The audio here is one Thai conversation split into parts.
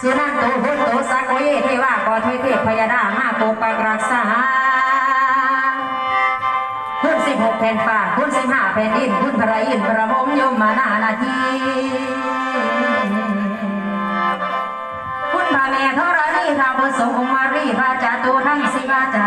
สุนันโตพุทโตสักโยเทวากอเทเทพพยาดามาโปกปักรักษาคุณสิบหกแผ่นฟ้าคุณสิบห้าแผ่นดินคุณพระอินทร์พระมงยมมานานาทีคุณพระแม่ธรณีพระบุตรสงฆ์องค์มารีพระจาตุทั้งสิบาจา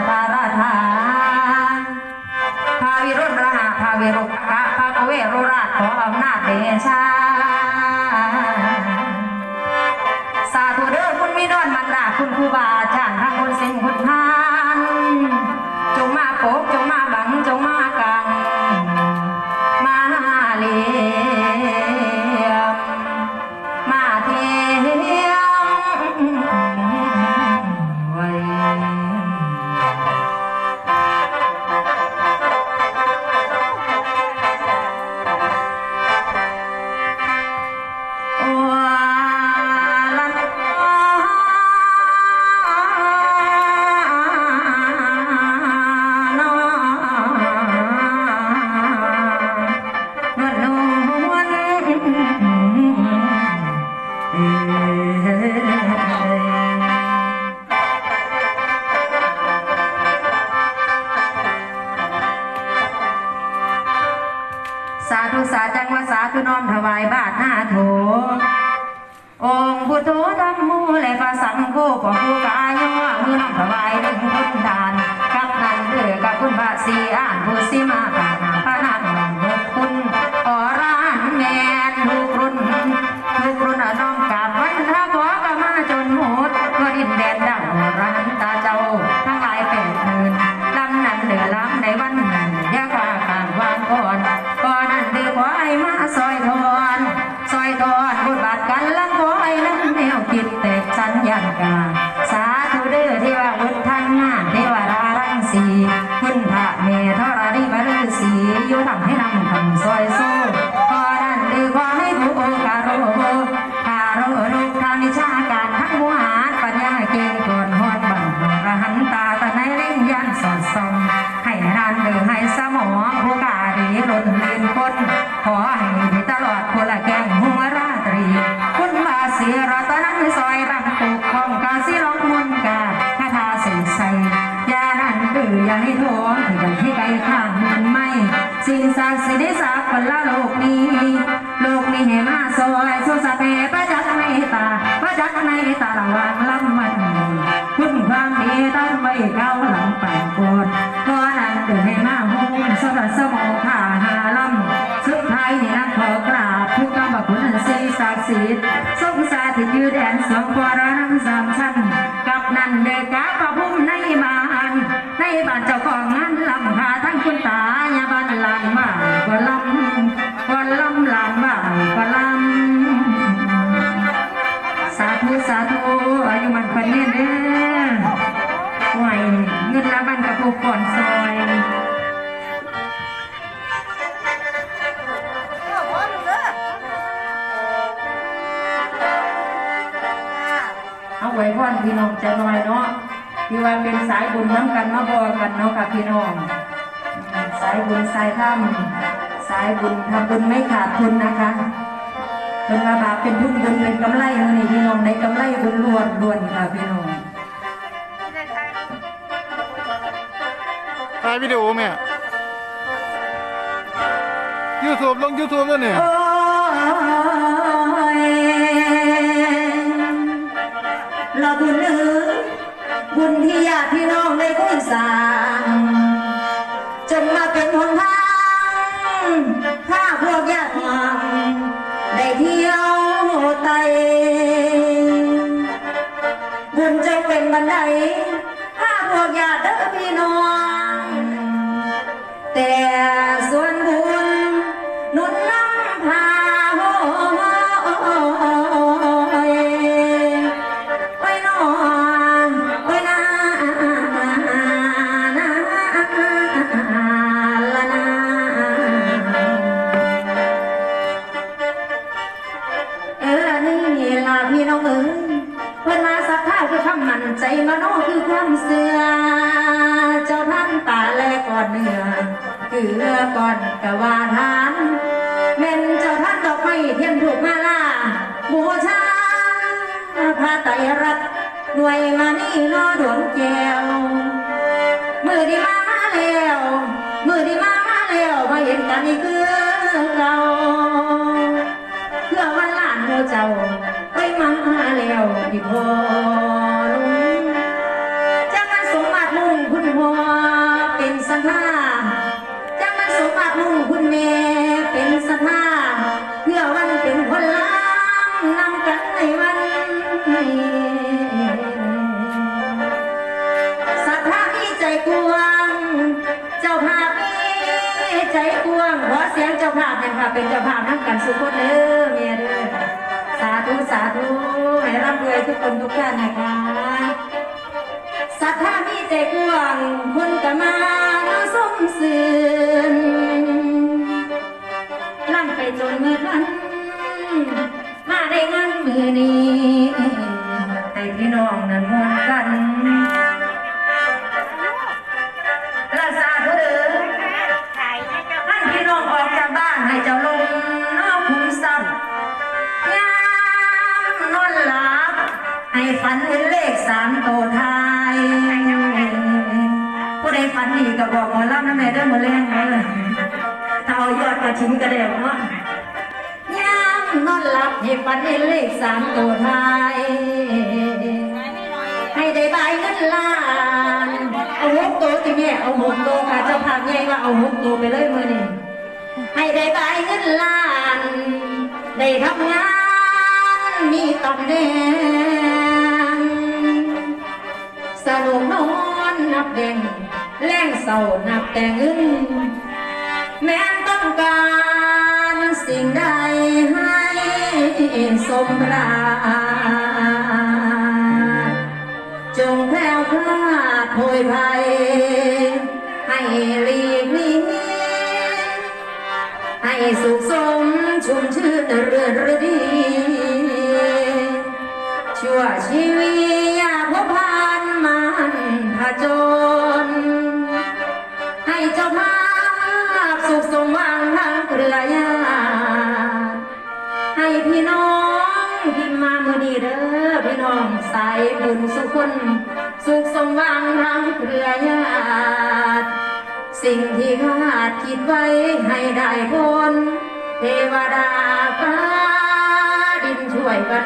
บาทหน้าโถองค์ผู้โธธรรมโมและพระสังโฆของผู้กายย่อมือน้องถวายหนึ่งพุทธานกับนั้นเดือกับคุณพระศรีอ่านผู้สิมา ขอให้ดีตลอดคนละแกงหัวราตรี คุณบาเสียรัตนังซอยบังตุกของกาสิร้องมนกาคาถาสิใสยานันดือยาให้ท้องที่กันที่ไกลข้างมันไม่สิ่งศักดิ์สิทธิ์ได้สากคนละโลกนี้โลกนี้ให้มาซอยสุสเปประจักษ์ในตาประจักษ์ในตาระว่างลำมันคุณความดีตั้งไว้เก้าหลังปานโกนก็นั้ สีสงสารที่ยืดแดนสองปรานังสามชั้นกับนันเดกาประพุ่มในบ้านในบ้านเจ้าของงานลำพาทั้งคุณตายาบ้านลำบ้านก็ลำ ไว้พ่อนพี่น้องจะน้อยเนาะที่ว่าเป็นสายบุญน้ำกันมาบอกันเนาะค่ะพี่น้อง สายบุญสายธรรมสายบุญทำบุญไม่ขาดทุนนะคะเป็นว่าบาปเป็นทุนบุญเป็นกำไรมือนี่พี่น้องในกำไรบุญล้วนล้วนค่ะพี่น้องถ่ายวิดีโอไหมยูทูบลงยูทูบแล้วเนี่ย บุญเหนือบุญที่ญาติพี่น้องได้คุยสางจนมาเป็นหนทางถ้าพวกญาติมังได้เที่ยวไตบุญจะเป็นบันไดถ้าพวกญาติเด้อพี่น้อง เกลือก่อนกะวาทานเม่นเจ้าท่านดอกไม้เทียนถูกมาล่าบูชาพระไตรรัตน์หน่วยมานี่นอดวงแก้วมือที่มาแล้วมือที่มาแล้วมาเห็นกันอีกคือเก่าเพื่อวันหลานโมเจ้าไปมาแล้วที่พอลุงจังมันสมบัติมุ่งคุณพ่อเป็นสันทาจังมั มุ่งคุณแม่เป็นสันทาเพื่อวันเป็นคนล้ำนำกันในวันนี้ศรัทธามีใจกว้างเจ้าภาพมีใจกว้างขอเสียงเจ้าภาพหน่อยค่ะเป็นเจ้าภาพนั่งกันสุขคนเด้อเมียเด้อสาธุสาธุให้ร่ำรวยทุกคนทุกท่านนะคะศรัทธามีใจกว้างคนก็มาสมสื่นล่ำไป จนเมือทันมาได้งินมือนี้ให้พี่น้องนั้นมวนกันรักษาเพื่อท่านพี่น้องออกจากบ้านให้เจ้าลงนอกคุ้มทรัพย์ยามนอนหลับให้ฝันเห็นเลขสามโตัวท้าย ผู้ใดฝันดีก็บอกหมอรับนะแม่เด้อมาแรงเลยถ้าเอายอดกระชิ้นกระเดียวเนาะ นอนหลับให้ฝันเห็นเลขสามตัวท้าย ให้ได้ใบเงินล้าน เอาหกตัวที่แม่เอาหกตัวค่ะเจ้าภาพใหญ่ว่าเอาหกตัวไปเลยมือนี่ให้ได้ใบเงินล้าน ได้ทำงานมีตำแหน่งสนุกนอนนับแดงแรงเศร้านับแต่เงินแม้ต้องการสิ่ง มรารถจงแคล้วคลาดโผยภัย ให้หลีกเลี่ยงให้สุขสมชุ่มชื่นเรื่อนฤดี ชั่วชีวิตอย่าพบผ่านมันผจญให้เจ้าภาพสุขสมหวังทั้งเครือญาติให้พี่น้อง อดีเด้อพี่น้องสายบุญสุขคนสุขสมหวังทั้งเครือญาติสิ่งที่คาดคิดไว้ให้ได้ผลเทวดาฟ้าดินช่วยกัน